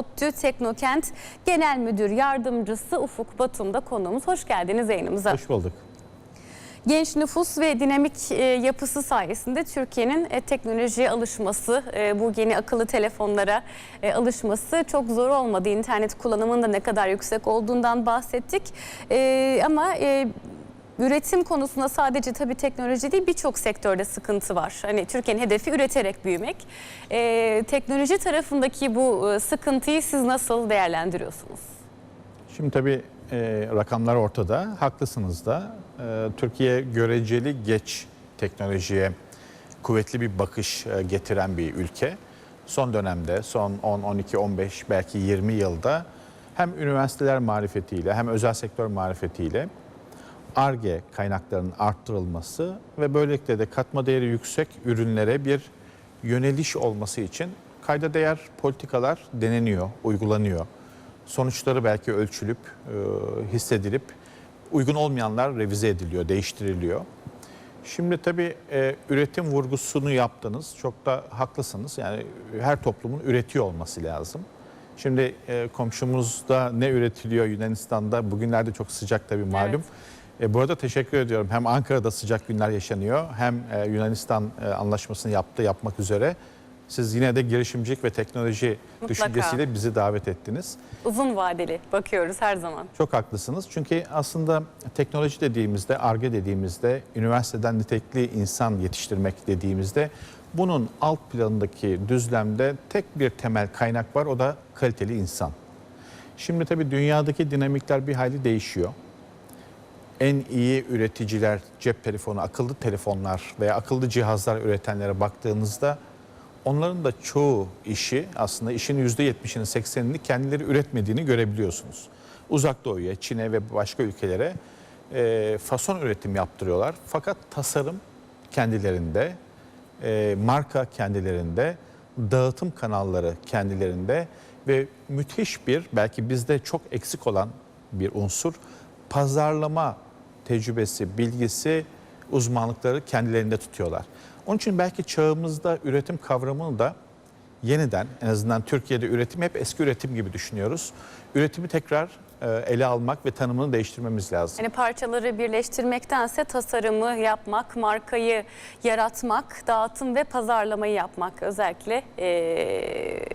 ODTÜ Teknokent Genel Müdür Yardımcısı Ufuk Batum da konuğumuz. Hoş geldiniz yayınımıza. Hoş bulduk. Genç nüfus ve dinamik e, yapısı sayesinde Türkiye'nin e, teknolojiye alışması, e, bu yeni akıllı telefonlara alışması çok zor olmadı. İnternet kullanımının da ne kadar yüksek olduğundan bahsettik. Ama üretim konusunda sadece tabii teknoloji değil birçok sektörde sıkıntı var. Hani Türkiye'nin hedefi üreterek büyümek. E, teknoloji tarafındaki bu e, sıkıntıyı siz nasıl değerlendiriyorsunuz? Şimdi tabii e, rakamlar ortada. Haklısınız da. E, Türkiye göreceli geç teknolojiye kuvvetli bir bakış e, getiren bir ülke. Son dönemde, son 10, 12, 15, belki 20 yılda hem üniversiteler marifetiyle hem özel sektör marifetiyle ARGE kaynaklarının arttırılması ve böylelikle de katma değeri yüksek ürünlere bir yöneliş olması için kayda değer politikalar deneniyor, uygulanıyor. Sonuçları belki ölçülüp, e, hissedilip uygun olmayanlar revize ediliyor, değiştiriliyor. Şimdi tabii e, üretim vurgusunu yaptınız. Çok da haklısınız. Yani her toplumun üretiyor olması lazım. Şimdi e, komşumuzda ne üretiliyor Yunanistan'da? Bugünlerde çok sıcak tabii malum. E, bu arada teşekkür ediyorum. Hem Ankara'da sıcak günler yaşanıyor hem e, Yunanistan e, anlaşmasını yaptı, yapmak üzere. Siz yine de girişimcilik ve teknoloji Mutlaka. düşüncesiyle bizi davet ettiniz. Uzun vadeli bakıyoruz her zaman. Çok haklısınız. Çünkü aslında teknoloji dediğimizde, ARGE dediğimizde, üniversiteden nitekli insan yetiştirmek dediğimizde bunun alt planındaki düzlemde tek bir temel kaynak var. O da kaliteli insan. Şimdi tabii dünyadaki dinamikler bir hayli değişiyor. En iyi üreticiler, cep telefonu, akıllı telefonlar veya akıllı cihazlar üretenlere baktığınızda onların da çoğu işi aslında işin %70'ini 80'ini kendileri üretmediğini görebiliyorsunuz. Uzak Doğu'ya, Çin'e ve başka ülkelere e, fason üretim yaptırıyorlar. Fakat tasarım kendilerinde, e, marka kendilerinde, dağıtım kanalları kendilerinde ve müthiş bir belki bizde çok eksik olan bir unsur pazarlama tecrübesi, bilgisi, uzmanlıkları kendilerinde tutuyorlar. Onun için belki çağımızda üretim kavramını da yeniden en azından Türkiye'de üretim hep eski üretim gibi düşünüyoruz. Üretimi tekrar e, ele almak ve tanımını değiştirmemiz lazım. Hani parçaları birleştirmektense tasarımı yapmak, markayı yaratmak, dağıtım ve pazarlamayı yapmak özellikle eee,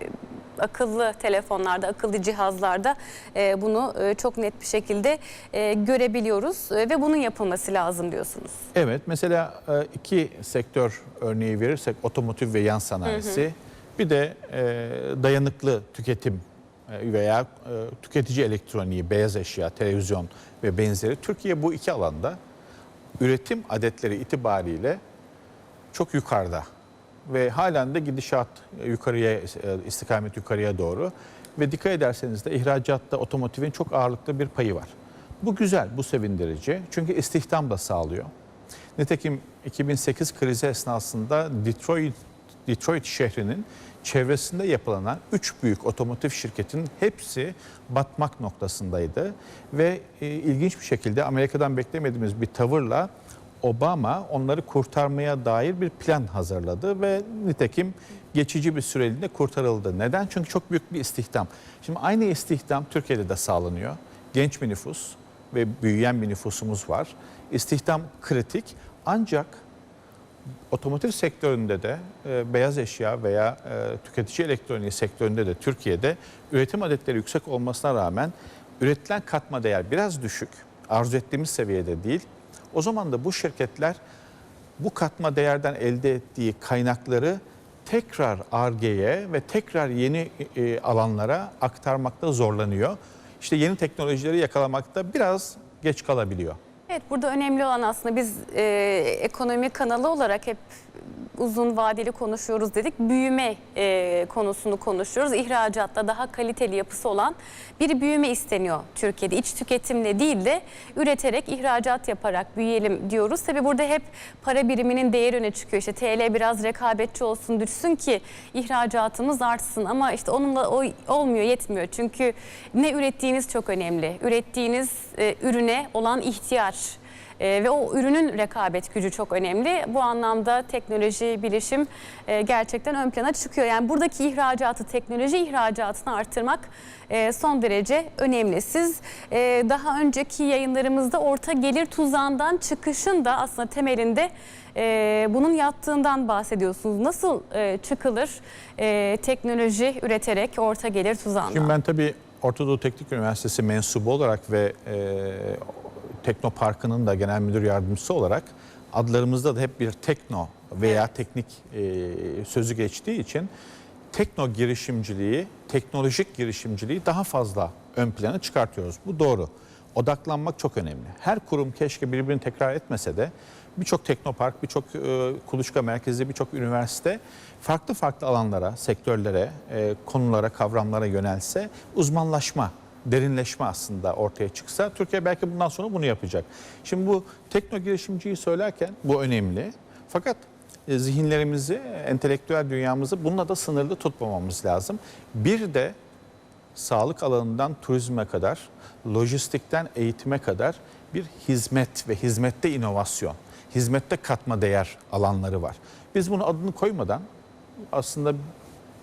akıllı telefonlarda, akıllı cihazlarda eee, bunu eee, çok net bir şekilde eee, görebiliyoruz. Ve bunun yapılması lazım diyorsunuz. Evet mesela e, iki sektör örneği verirsek otomotiv ve yan sanayisi. Bir de e, dayanıklı tüketim e, veya e, tüketici elektroniği, beyaz eşya, televizyon ve benzeri. Türkiye bu iki alanda üretim adetleri itibariyle çok yukarıda ve halen de gidişat e, yukarıya e, istikamet yukarıya doğru ve dikkat ederseniz de ihracatta otomotivin çok ağırlıklı bir payı var. Bu güzel, bu sevindirici çünkü istihdam da sağlıyor. Nitekim 2008 krizi esnasında Detroit Detroit şehrinin çevresinde yapılan 3 büyük otomotiv şirketinin hepsi batmak noktasındaydı ve e, ilginç bir şekilde Amerika'dan beklemediğimiz bir tavırla Obama onları kurtarmaya dair bir plan hazırladı ve nitekim geçici bir süreliğine kurtarıldı. Neden? Çünkü çok büyük bir istihdam. Şimdi aynı istihdam Türkiye'de de sağlanıyor. Genç bir nüfus ve büyüyen bir nüfusumuz var. İstihdam kritik ancak otomotiv sektöründe de e, beyaz eşya veya e, tüketici elektroniği sektöründe de Türkiye'de üretim adetleri yüksek olmasına rağmen üretilen katma değer biraz düşük. Arzu ettiğimiz seviyede değil. O zaman da bu şirketler bu katma değerden elde ettiği kaynakları tekrar ARGE'ye ve tekrar yeni e, alanlara aktarmakta zorlanıyor. İşte yeni teknolojileri yakalamakta biraz geç kalabiliyor. Evet burada önemli olan aslında biz e, ekonomi kanalı olarak hep uzun vadeli konuşuyoruz dedik. Büyüme e, konusunu konuşuyoruz. İhracatta daha kaliteli yapısı olan bir büyüme isteniyor Türkiye'de. İç tüketimle değil de üreterek, ihracat yaparak büyüyelim diyoruz. Tabii burada hep para biriminin değeri öne çıkıyor. İşte TL biraz rekabetçi olsun, düşsün ki ihracatımız artsın. Ama işte onunla o olmuyor, yetmiyor. Çünkü ne ürettiğiniz çok önemli. Ürettiğiniz e, ürüne olan ihtiyaç E, ve o ürünün rekabet gücü çok önemli. Bu anlamda teknoloji, bilişim e, gerçekten ön plana çıkıyor. Yani buradaki ihracatı, teknoloji ihracatını arttırmak e, son derece önemli. Siz e, daha önceki yayınlarımızda orta gelir tuzağından çıkışın da aslında temelinde e, bunun yattığından bahsediyorsunuz. Nasıl e, çıkılır e, teknoloji üreterek orta gelir tuzağından? Şimdi ben tabii Orta Doğu Teknik Üniversitesi mensubu olarak ve e, Teknoparkı'nın da genel müdür yardımcısı olarak adlarımızda da hep bir tekno veya teknik e, sözü geçtiği için tekno girişimciliği, teknolojik girişimciliği daha fazla ön plana çıkartıyoruz. Bu doğru. Odaklanmak çok önemli. Her kurum keşke birbirini tekrar etmese de birçok teknopark, birçok e, kuluçka merkezi, birçok üniversite farklı farklı alanlara, sektörlere, e, konulara, kavramlara yönelse uzmanlaşma, derinleşme aslında ortaya çıksa Türkiye belki bundan sonra bunu yapacak. Şimdi bu tekno girişimciyi söylerken bu önemli. Fakat e, zihinlerimizi, entelektüel dünyamızı bununla da sınırlı tutmamamız lazım. Bir de sağlık alanından turizme kadar, lojistikten eğitime kadar bir hizmet ve hizmette inovasyon, hizmette katma değer alanları var. Biz bunu adını koymadan aslında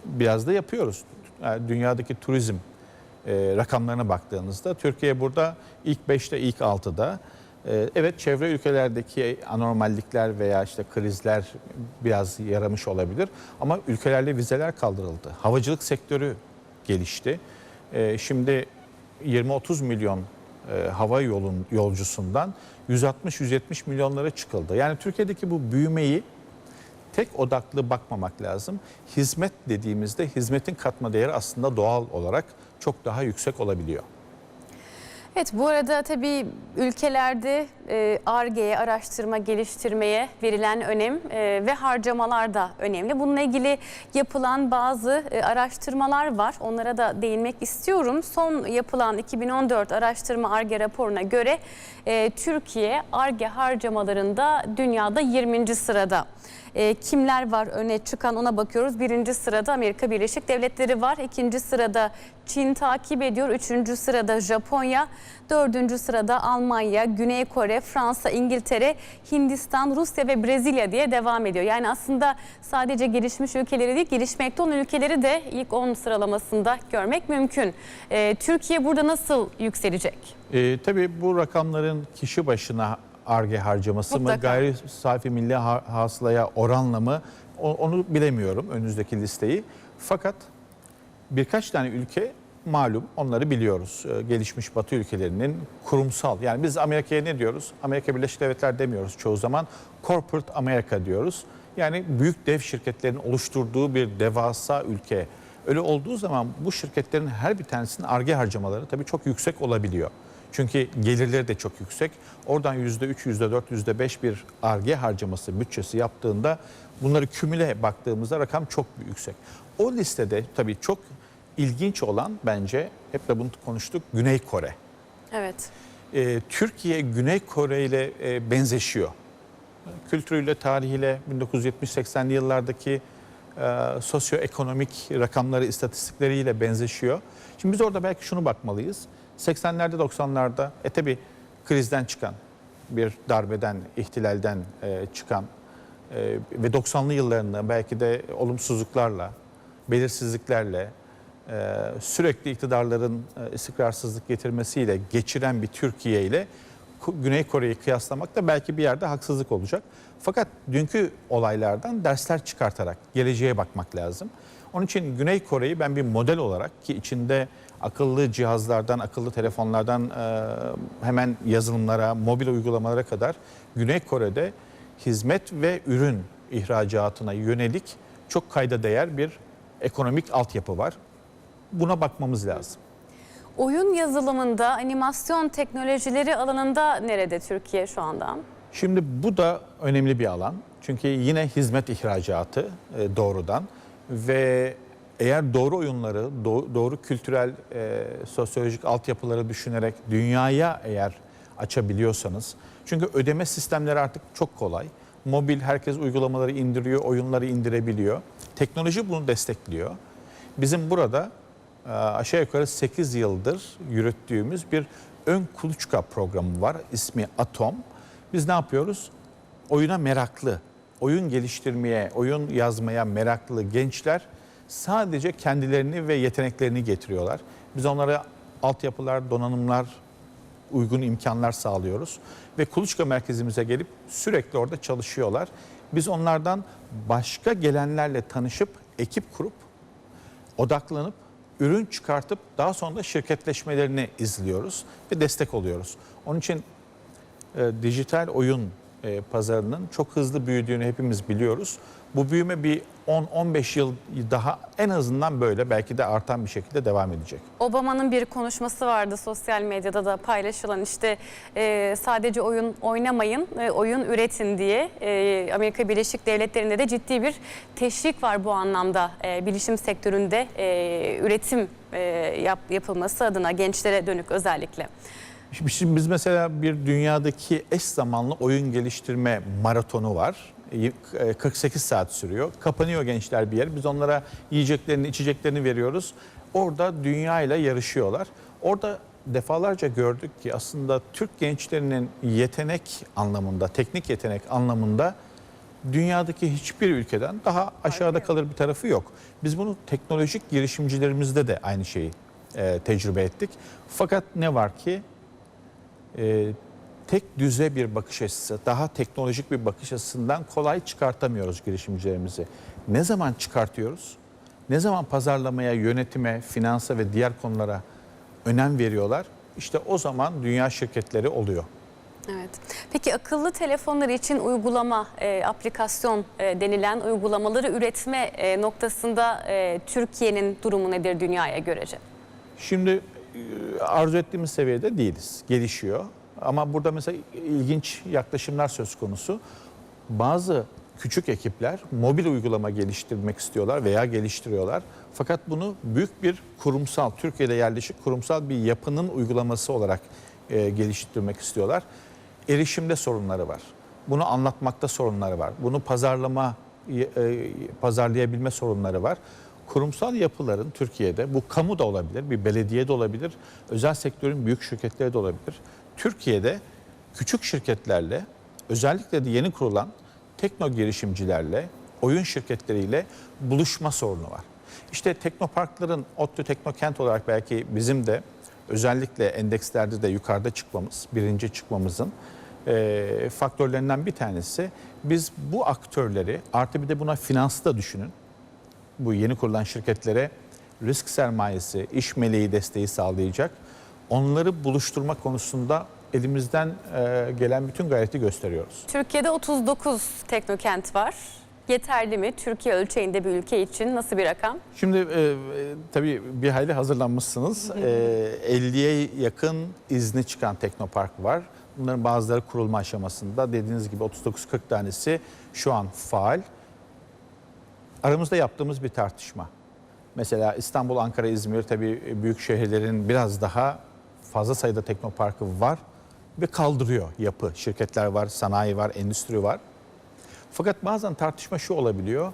biraz da yapıyoruz. Yani dünyadaki turizm e, rakamlarına baktığınızda Türkiye burada ilk 5'te ilk 6'da. E, evet çevre ülkelerdeki anormallikler veya işte krizler biraz yaramış olabilir ama ülkelerle vizeler kaldırıldı. Havacılık sektörü gelişti. E, şimdi 20-30 milyon e, hava yolun yolcusundan 160-170 milyonlara çıkıldı. Yani Türkiye'deki bu büyümeyi tek odaklı bakmamak lazım. Hizmet dediğimizde hizmetin katma değeri aslında doğal olarak çok daha yüksek olabiliyor. Evet bu arada tabii ülkelerde ARGE'ye, araştırma geliştirmeye verilen önem e, ve harcamalar da önemli. Bununla ilgili yapılan bazı e, araştırmalar var. Onlara da değinmek istiyorum. Son yapılan 2014 araştırma ARGE raporuna göre e, Türkiye ARGE harcamalarında dünyada 20. sırada. E, kimler var öne çıkan ona bakıyoruz. Birinci sırada Amerika Birleşik Devletleri var. İkinci sırada Çin takip ediyor. Üçüncü sırada Japonya. Dördüncü sırada Almanya, Güney Kore, Fransa, İngiltere, Hindistan, Rusya ve Brezilya diye devam ediyor. Yani aslında sadece gelişmiş ülkeleri değil, gelişmekte olan ülkeleri de ilk 10 sıralamasında görmek mümkün. E, Türkiye burada nasıl yükselecek? E, tabii bu rakamların kişi başına ARGE harcaması Mutlaka. mı, gayri safi milli ha- hasılaya oranla mı onu bilemiyorum önünüzdeki listeyi. Fakat birkaç tane ülke malum onları biliyoruz. Ee, Gelişmiş Batı ülkelerinin kurumsal yani biz Amerika'ya ne diyoruz? Amerika Birleşik Devletler demiyoruz çoğu zaman. Corporate America diyoruz. Yani büyük dev şirketlerin oluşturduğu bir devasa ülke. Öyle olduğu zaman bu şirketlerin her bir tanesinin arge harcamaları tabii çok yüksek olabiliyor. Çünkü gelirleri de çok yüksek. Oradan %3, %4, %5 bir arge harcaması bütçesi yaptığında bunları kümüle baktığımızda rakam çok yüksek. O listede tabii çok ilginç olan bence hep de bunu konuştuk Güney Kore. Evet. Ee, Türkiye Güney Kore ile e, benzeşiyor. Kültürüyle, tarihiyle 1970-80'li yıllardaki e, sosyoekonomik rakamları, istatistikleriyle benzeşiyor. Şimdi biz orada belki şunu bakmalıyız. 80'lerde 90'larda e tabi krizden çıkan bir darbeden, ihtilalden e, çıkan e, ve 90'lı yıllarında belki de olumsuzluklarla, belirsizliklerle e, sürekli iktidarların e, istikrarsızlık getirmesiyle geçiren bir Türkiye ile Güney Kore'yi kıyaslamak da belki bir yerde haksızlık olacak. Fakat dünkü olaylardan dersler çıkartarak geleceğe bakmak lazım. Onun için Güney Kore'yi ben bir model olarak ki içinde akıllı cihazlardan, akıllı telefonlardan e, hemen yazılımlara, mobil uygulamalara kadar Güney Kore'de hizmet ve ürün ihracatına yönelik çok kayda değer bir ekonomik altyapı var. Buna bakmamız lazım. Oyun yazılımında, animasyon teknolojileri alanında nerede Türkiye şu anda? Şimdi bu da önemli bir alan. Çünkü yine hizmet ihracatı e, doğrudan ve eğer doğru oyunları, do- doğru kültürel, e, sosyolojik altyapıları düşünerek dünyaya eğer açabiliyorsanız, çünkü ödeme sistemleri artık çok kolay. Mobil herkes uygulamaları indiriyor, oyunları indirebiliyor. Teknoloji bunu destekliyor. Bizim burada e, aşağı yukarı 8 yıldır yürüttüğümüz bir ön kuluçka programı var. İsmi Atom Biz ne yapıyoruz? Oyuna meraklı, oyun geliştirmeye, oyun yazmaya meraklı gençler sadece kendilerini ve yeteneklerini getiriyorlar. Biz onlara altyapılar, donanımlar, uygun imkanlar sağlıyoruz. Ve kuluçka merkezimize gelip sürekli orada çalışıyorlar. Biz onlardan başka gelenlerle tanışıp ekip kurup odaklanıp ürün çıkartıp daha sonra da şirketleşmelerini izliyoruz ve destek oluyoruz. Onun için e, dijital oyun e, pazarının çok hızlı büyüdüğünü hepimiz biliyoruz. Bu büyüme bir 10-15 yıl daha en azından böyle belki de artan bir şekilde devam edecek. Obama'nın bir konuşması vardı sosyal medyada da paylaşılan işte e, sadece oyun oynamayın, e, oyun üretin diye. E, Amerika Birleşik Devletleri'nde de ciddi bir teşvik var bu anlamda e, bilişim sektöründe e, üretim e, yap, yapılması adına gençlere dönük özellikle. Şimdi biz mesela bir dünyadaki eş zamanlı oyun geliştirme maratonu var. E, 48 saat sürüyor. Kapanıyor gençler bir yer. Biz onlara yiyeceklerini, içeceklerini veriyoruz. Orada dünya ile yarışıyorlar. Orada defalarca gördük ki aslında Türk gençlerinin yetenek anlamında, teknik yetenek anlamında dünyadaki hiçbir ülkeden daha aşağıda kalır bir tarafı yok. Biz bunu teknolojik girişimcilerimizde de aynı şeyi e, tecrübe ettik. Fakat ne var ki e, tek düze bir bakış açısı, daha teknolojik bir bakış açısından kolay çıkartamıyoruz girişimcilerimizi. Ne zaman çıkartıyoruz? Ne zaman pazarlamaya, yönetime, finansa ve diğer konulara önem veriyorlar? İşte o zaman dünya şirketleri oluyor. Evet. Peki akıllı telefonlar için uygulama, e, aplikasyon e, denilen uygulamaları üretme e, noktasında e, Türkiye'nin durumu nedir dünyaya görece? Şimdi arzu ettiğimiz seviyede değiliz. Gelişiyor. Ama burada mesela ilginç yaklaşımlar söz konusu. Bazı küçük ekipler mobil uygulama geliştirmek istiyorlar veya geliştiriyorlar. Fakat bunu büyük bir kurumsal, Türkiye'de yerleşik kurumsal bir yapının uygulaması olarak e, geliştirmek istiyorlar. Erişimde sorunları var. Bunu anlatmakta sorunları var. Bunu pazarlama, e, pazarlayabilme sorunları var. Kurumsal yapıların Türkiye'de bu kamu da olabilir, bir belediye de olabilir, özel sektörün büyük şirketleri de olabilir. Türkiye'de küçük şirketlerle özellikle de yeni kurulan tekno girişimcilerle, oyun şirketleriyle buluşma sorunu var. İşte teknoparkların ODTÜ Teknokent olarak belki bizim de özellikle endekslerde de yukarıda çıkmamız, birinci çıkmamızın e, faktörlerinden bir tanesi. Biz bu aktörleri artı bir de buna finansı da düşünün. Bu yeni kurulan şirketlere risk sermayesi, iş meleği desteği sağlayacak. Onları buluşturma konusunda elimizden e, gelen bütün gayreti gösteriyoruz. Türkiye'de 39 teknokent var. Yeterli mi? Türkiye ölçeğinde bir ülke için nasıl bir rakam? Şimdi e, e, tabii bir hayli hazırlanmışsınız. E, 50'ye yakın izni çıkan teknopark var. Bunların bazıları kurulma aşamasında. Dediğiniz gibi 39-40 tanesi şu an faal. Aramızda yaptığımız bir tartışma. Mesela İstanbul, Ankara, İzmir tabii büyük şehirlerin biraz daha fazla sayıda teknoparkı var ve kaldırıyor yapı. Şirketler var, sanayi var, endüstri var. Fakat bazen tartışma şu olabiliyor.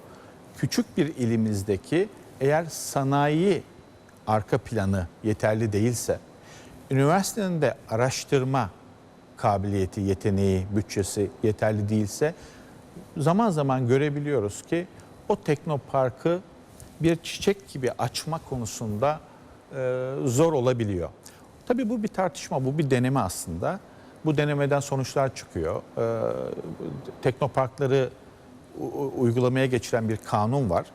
Küçük bir ilimizdeki eğer sanayi arka planı yeterli değilse, üniversitenin de araştırma kabiliyeti, yeteneği, bütçesi yeterli değilse zaman zaman görebiliyoruz ki o teknoparkı bir çiçek gibi açma konusunda e, zor olabiliyor. Tabii bu bir tartışma, bu bir deneme aslında. Bu denemeden sonuçlar çıkıyor. E, teknoparkları uygulamaya geçiren bir kanun var.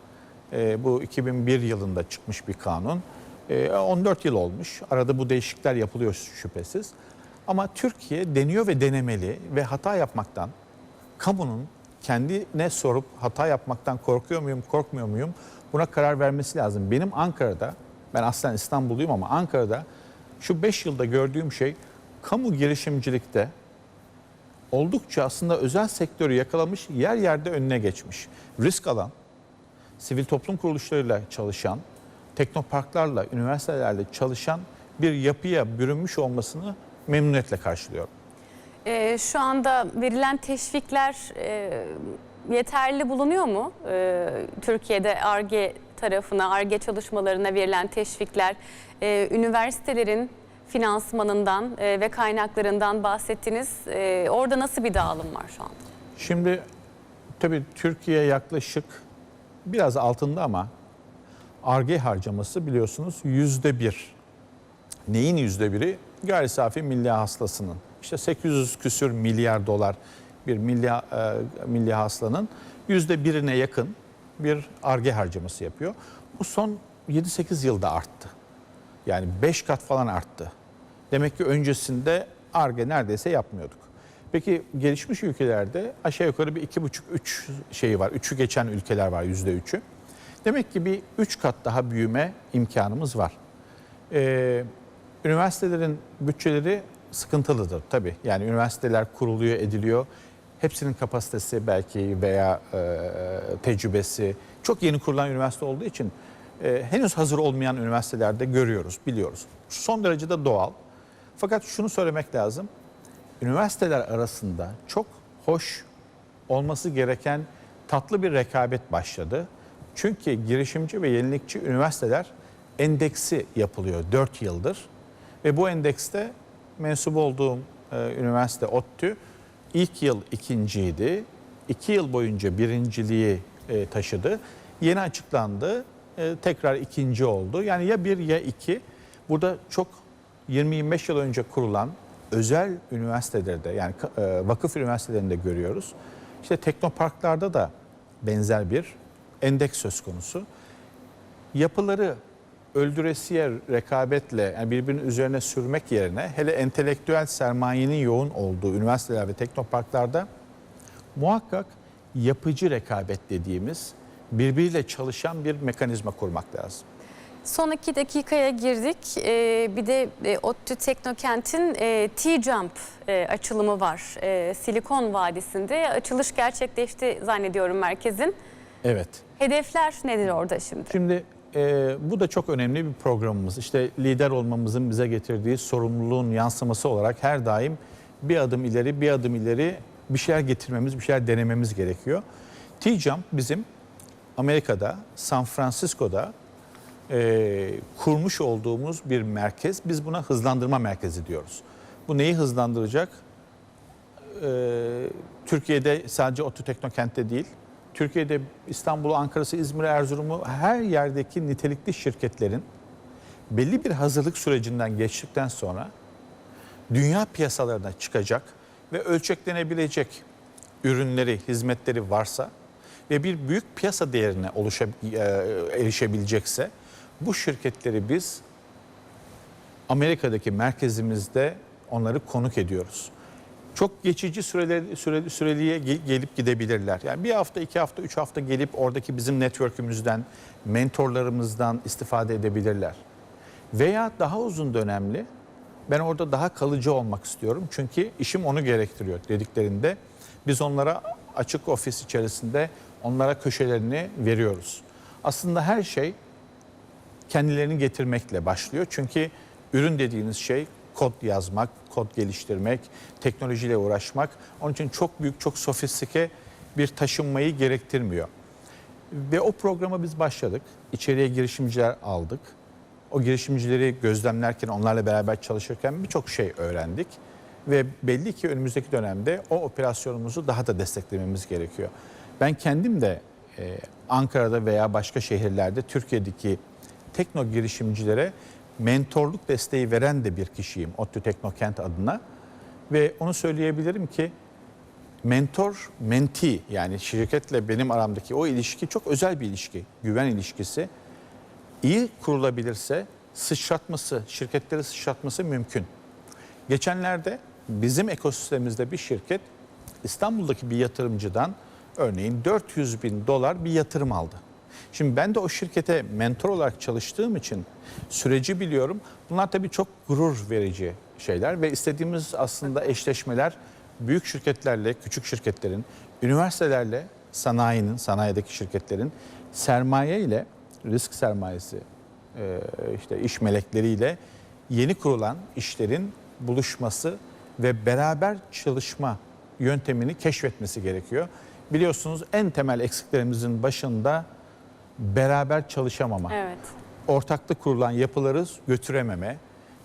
E, bu 2001 yılında çıkmış bir kanun. E, 14 yıl olmuş. Arada bu değişiklikler yapılıyor şüphesiz. Ama Türkiye deniyor ve denemeli ve hata yapmaktan, kamunun kendine sorup hata yapmaktan korkuyor muyum, korkmuyor muyum buna karar vermesi lazım. Benim Ankara'da, ben aslen İstanbulluyum ama Ankara'da şu 5 yılda gördüğüm şey kamu girişimcilikte oldukça aslında özel sektörü yakalamış, yer yerde önüne geçmiş. Risk alan, sivil toplum kuruluşlarıyla çalışan, teknoparklarla, üniversitelerle çalışan bir yapıya bürünmüş olmasını memnuniyetle karşılıyorum. Ee, şu anda verilen teşvikler e, yeterli bulunuyor mu? Ee, Türkiye'de ARGE tarafına, ARGE çalışmalarına verilen teşvikler, e, üniversitelerin finansmanından e, ve kaynaklarından bahsettiniz. E, orada nasıl bir dağılım var şu anda? Şimdi tabii Türkiye yaklaşık biraz altında ama ARGE harcaması biliyorsunuz yüzde bir. Neyin yüzde biri? Gayri safi milli hasılasının. İşte 800 küsür milyar dolar bir milli, e, milli hasılanın yüzde birine yakın bir ARGE harcaması yapıyor. Bu son 7-8 yılda arttı. Yani 5 kat falan arttı. Demek ki öncesinde ARGE neredeyse yapmıyorduk. Peki gelişmiş ülkelerde aşağı yukarı bir iki buçuk üç şeyi var. Üçü geçen ülkeler var yüzde üçü. Demek ki bir üç kat daha büyüme imkanımız var. Ee, üniversitelerin bütçeleri sıkıntılıdır tabii. Yani üniversiteler kuruluyor, ediliyor. Hepsinin kapasitesi belki veya e, tecrübesi çok yeni kurulan üniversite olduğu için e, henüz hazır olmayan üniversitelerde görüyoruz, biliyoruz. Son derece de doğal. Fakat şunu söylemek lazım. Üniversiteler arasında çok hoş olması gereken tatlı bir rekabet başladı. Çünkü girişimci ve yenilikçi üniversiteler endeksi yapılıyor 4 yıldır. Ve bu endekste mensup olduğum e, üniversite ODTÜ ilk yıl ikinciydi. 2 yıl boyunca birinciliği e, taşıdı. Yeni açıklandı. e, tekrar ikinci oldu. Yani ya bir ya iki. Burada çok 20-25 yıl önce kurulan özel üniversitelerde yani e, vakıf üniversitelerinde görüyoruz. İşte teknoparklarda da benzer bir endeks söz konusu. Yapıları öldüresiye rekabetle yani birbirinin üzerine sürmek yerine hele entelektüel sermayenin yoğun olduğu üniversiteler ve teknoparklarda muhakkak yapıcı rekabet dediğimiz birbiriyle çalışan bir mekanizma kurmak lazım. Son iki dakikaya girdik. Ee, bir de e, ODTÜ Teknokent'in e, T-Jump e, açılımı var. E, Silikon Vadisi'nde açılış gerçekleşti zannediyorum merkezin. Evet. Hedefler nedir orada şimdi? Şimdi e, bu da çok önemli bir programımız. İşte lider olmamızın bize getirdiği sorumluluğun yansıması olarak her daim bir adım ileri, bir adım ileri bir şeyler getirmemiz, bir şeyler denememiz gerekiyor. T-Jump bizim Amerika'da, San Francisco'da e, kurmuş olduğumuz bir merkez. Biz buna hızlandırma merkezi diyoruz. Bu neyi hızlandıracak? e, Türkiye'de sadece ODTÜ Teknokent'te değil, Türkiye'de İstanbul'u, Ankara'sı, İzmir'i, Erzurum'u her yerdeki nitelikli şirketlerin belli bir hazırlık sürecinden geçtikten sonra dünya piyasalarına çıkacak ve ölçeklenebilecek ürünleri, hizmetleri varsa ve bir büyük piyasa değerine oluşa, e, erişebilecekse bu şirketleri biz Amerika'daki merkezimizde onları konuk ediyoruz. Çok geçici süreler, süre, süreliğe ge- gelip gidebilirler. Yani bir hafta, iki hafta, üç hafta gelip oradaki bizim network'ümüzden, mentorlarımızdan istifade edebilirler. Veya daha uzun dönemli, ben orada daha kalıcı olmak istiyorum. Çünkü işim onu gerektiriyor dediklerinde biz onlara açık ofis içerisinde onlara köşelerini veriyoruz. Aslında her şey kendilerini getirmekle başlıyor. Çünkü ürün dediğiniz şey kod yazmak, kod geliştirmek, teknolojiyle uğraşmak. Onun için çok büyük, çok sofistike bir taşınmayı gerektirmiyor. Ve o programa biz başladık. İçeriye girişimciler aldık. O girişimcileri gözlemlerken, onlarla beraber çalışırken birçok şey öğrendik. Ve belli ki önümüzdeki dönemde o operasyonumuzu daha da desteklememiz gerekiyor. Ben kendim de e, Ankara'da veya başka şehirlerde Türkiye'deki tekno girişimcilere mentorluk desteği veren de bir kişiyim ODTÜ Teknokent adına. Ve onu söyleyebilirim ki mentor menti yani şirketle benim aramdaki o ilişki çok özel bir ilişki. Güven ilişkisi. iyi kurulabilirse sıçratması, şirketleri sıçratması mümkün. Geçenlerde bizim ekosistemimizde bir şirket İstanbul'daki bir yatırımcıdan örneğin 400 bin dolar bir yatırım aldı. Şimdi ben de o şirkete mentor olarak çalıştığım için süreci biliyorum. Bunlar tabii çok gurur verici şeyler ve istediğimiz aslında eşleşmeler büyük şirketlerle, küçük şirketlerin, üniversitelerle, sanayinin, sanayideki şirketlerin sermaye ile risk sermayesi, e, işte iş melekleriyle yeni kurulan işlerin buluşması ve beraber çalışma yöntemini keşfetmesi gerekiyor. Biliyorsunuz en temel eksiklerimizin başında beraber çalışamama, Evet. ortaklık kurulan yapıları götürememe,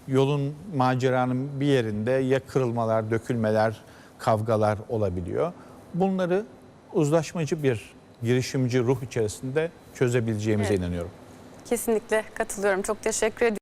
yolun maceranın bir yerinde ya kırılmalar, dökülmeler, kavgalar olabiliyor. Bunları uzlaşmacı bir girişimci ruh içerisinde çözebileceğimize Evet. inanıyorum. Kesinlikle katılıyorum. Çok teşekkür ediyorum.